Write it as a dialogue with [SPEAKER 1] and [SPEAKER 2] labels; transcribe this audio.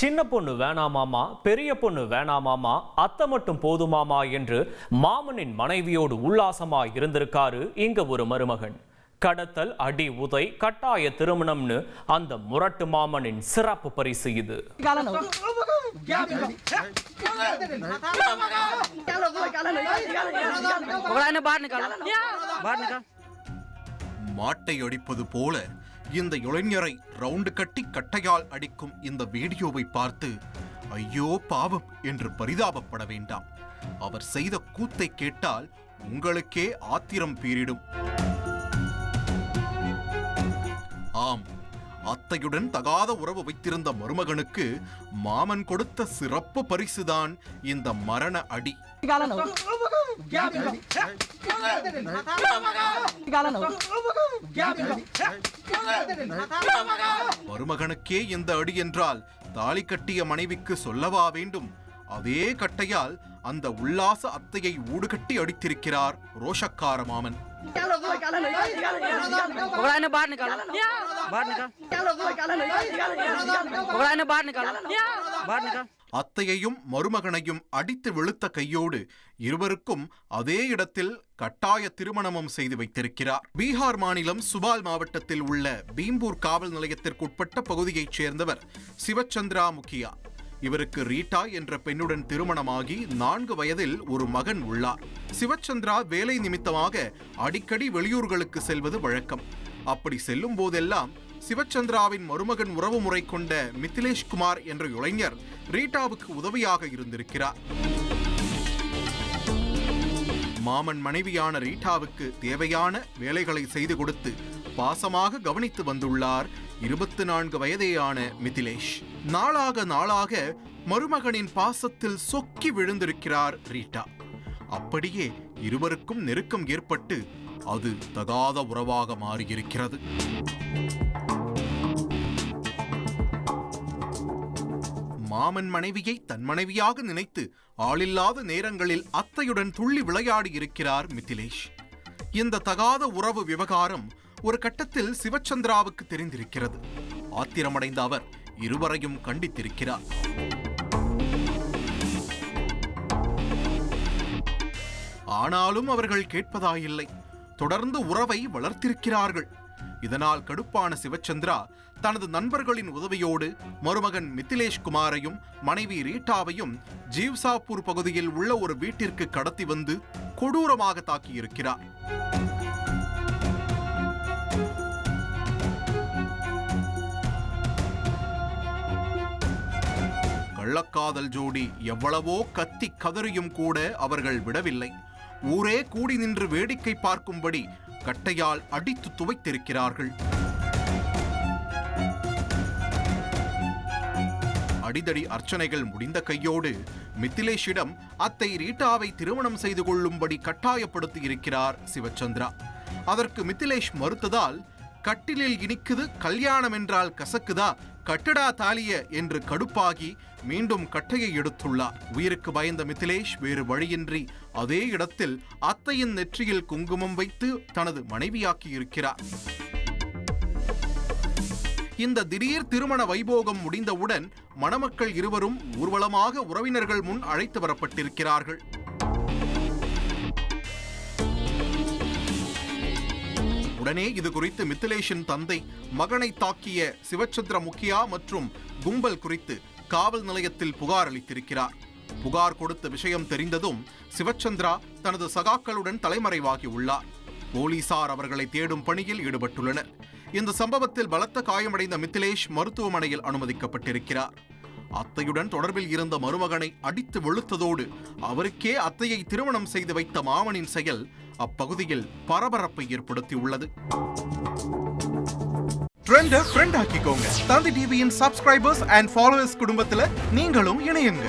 [SPEAKER 1] சின்ன பொண்ணு வேணாமாமா பெரிய பொண்ணு வேணாமாமா அத்தை மட்டும் போதுமாமா என்று மாமனின் மனைவியோடு உல்லாசமா இருந்திருக்காரு இங்க ஒரு மருமகன். கடத்தல் அடி உதை கட்டாய திருமணம்னு அந்த முரட்டு மாமனின் சிறப்பு பரிசு இது.
[SPEAKER 2] மாட்டை ஒடிப்பது போல இந்த இளைஞரை ரவுண்டு கட்டி கட்டையால் அடிக்கும் இந்த வீடியோவை பார்த்து ஐயோ பாவம் என்று பரிதாபப்பட வேண்டாம். அவர் செய்த கூத்தை கேட்டால் உங்களுக்கே ஆத்திரம் பீரிடும். ஆம். அத்தையுடன் தகாத உறவு வைத்திருந்த மருமகனுக்கு மாமன் கொடுத்த சிறப்பு பரிசுதான் இந்த மரண அடி. மருமகனுக்கே இந்த அடி என்றால் தாலி கட்டிய மனைவிக்கு சொல்லவா வேண்டும்? அதே கட்டையால் அந்த உல்லாச அத்தையை ஊடுகட்டி அடித்திருக்கிறார் ரோஷக்கார மாமன்.
[SPEAKER 3] पकड़ा इन्हें बाहर निकालो बाहर निकाल पकड़ा इन्हें बाहर निकालो बाहर निकाल
[SPEAKER 2] அத்தையையும் மருமகனையும் அடித்து வெளுத்த கையோடு இருவருக்கும் அதே இடத்தில் கட்டாய திருமணமும் செய்து வைத்திருக்கிறார் பீகார் மாநிலம் சுபால் மாவட்டத்தில் உள்ள பீம்பூர் காவல் நிலையத்திற்குட்பட்ட பகுதியைச் சேர்ந்தவர் சிவச்சந்திரா முக்கியா இவருக்கு ரீட்டா என்ற பெண்ணுடன் திருமணமாகி நான்கு வயதில் ஒரு மகன் உள்ளார். சிவச்சந்திரா வேலை நிமித்தமாக அடிக்கடி வெளியூர்களுக்கு செல்வது வழக்கம். அப்படி செல்லும் போதெல்லாம் சிவச்சந்திராவின் மருமகன் உறவுமுறை கொண்ட மித்திலேஷ்குமார் என்ற இளைஞர் ரீட்டாவுக்கு உதவியாக இருந்திருக்கிறார். மாமன் மனைவியான ரீட்டாவுக்கு தேவையான வேலைகளை செய்து கொடுத்து பாசமாக கவனித்து வந்துள்ளார் இருபத்தி நான்கு வயதேயான மிதிலேஷ். நாளாக நாளாக மருமகனின் பாசத்தில் சொக்கி விழுந்திருக்கிறார் ரீட்டா. அப்படியே இருவருக்கும் நெருக்கம் ஏற்பட்டு அது தகாத உறவாக மாறியிருக்கிறது. மாமன் மனைவியை தன் மனைவியாக நினைத்து ஆளில்லாத நேரங்களில் அத்தையுடன் துள்ளி விளையாடி இருக்கிறார் மிதிலேஷ். இந்த தகாத உறவு விவகாரம் ஒரு கட்டத்தில் சிவச்சந்திராவுக்கு தெரிந்திருக்கிறது. ஆத்திரமடைந்த அவர் இருவரையும் கண்டித்திருக்கிறார். ஆனாலும் அவர்கள் கேட்பதாயில்லை. தொடர்ந்து உறவை வளர்த்திருக்கிறார்கள். இதனால் கடுப்பான சிவச்சந்திரா தனது நண்பர்களின் உதவியோடு மருமகன் மித்திலேஷ் குமாரையும் மனைவி ரீட்டாவையும் ஜீவ்சாப்பூர் பகுதியில் உள்ள ஒரு வீட்டிற்கு கடத்தி வந்து கொடூரமாக தாக்கியிருக்கிறார். கள்ளக்காதல் ஜோடி எவ்வளவோ கத்தி கதறியும் கூட அவர்கள் விடவில்லை. ஊரே கூடி நின்று வேடிக்கை பார்க்கும்படி கட்டையால் அடித்து துவைத்திருக்கிறார்கள். அடிதடி அர்ச்சனைகள் முடிந்த கையோடு மித்திலேஷிடம் அத்தை ரீட்டாவை திருமணம் செய்து கொள்ளும்படி கட்டாயப்படுத்தி இருக்கிறார் சிவச்சந்திரா. அதற்கு மித்திலேஷ் மறுத்ததால் கட்டிலில் இனிக்குது கல்யாணம் என்றால் கசக்குதா? கட்டடா தாலிய என்று கடுப்பாகி மீண்டும் கட்டையை எடுத்துள்ளார். உயிருக்கு பயந்த மிதிலேஷ் வேறு வழியின்றி அதே இடத்தில் அத்தையின் நெற்றியில் குங்குமம் வைத்து தனது மனைவியாக்கி இருக்கிறார் இந்த திடீர் திருமண வைபோகம் முடிந்தவுடன் மணமக்கள் இருவரும் ஊர்வலமாக உறவினர்கள் முன் அழைத்து வரப்பட்டிருக்கிறார்கள். உடனே இது குறித்து மித்திலேஷின் தந்தை மகனை தாக்கிய சிவச்சந்திர முக்கியா மற்றும் கும்பல் குறித்து காவல் நிலையத்தில் புகார் அளித்திருக்கிறார். புகார் கொடுத்த விஷயம் தெரிந்ததும் சிவச்சந்திரா தனது சகாக்களுடன் தலைமறைவாகி உள்ளார். போலீசார் அவர்களை தேடும் பணியில் ஈடுபட்டுள்ளனர். இந்த சம்பவத்தில் பலத்த காயமடைந்த மித்திலேஷ் மருத்துவமனையில் அனுமதிக்கப்பட்டிருக்கிறார். அத்தையுடன் தொடர்பில் இருந்த மருமகனை அடித்து வெளுத்ததோடு அவருக்கே அத்தையை திருமணம் செய்து வைத்த மாமனின் செயல் அப்பகுதியில் பரபரப்பை ஏற்படுத்தியுள்ளது. ட்ரெண்டை தந்தி டிவியின் சப்ஸ்கிரைபர்ஸ் அண்ட் ஃபாலோவர்ஸ் குடும்பத்தில் நீங்களும் இணையுங்க.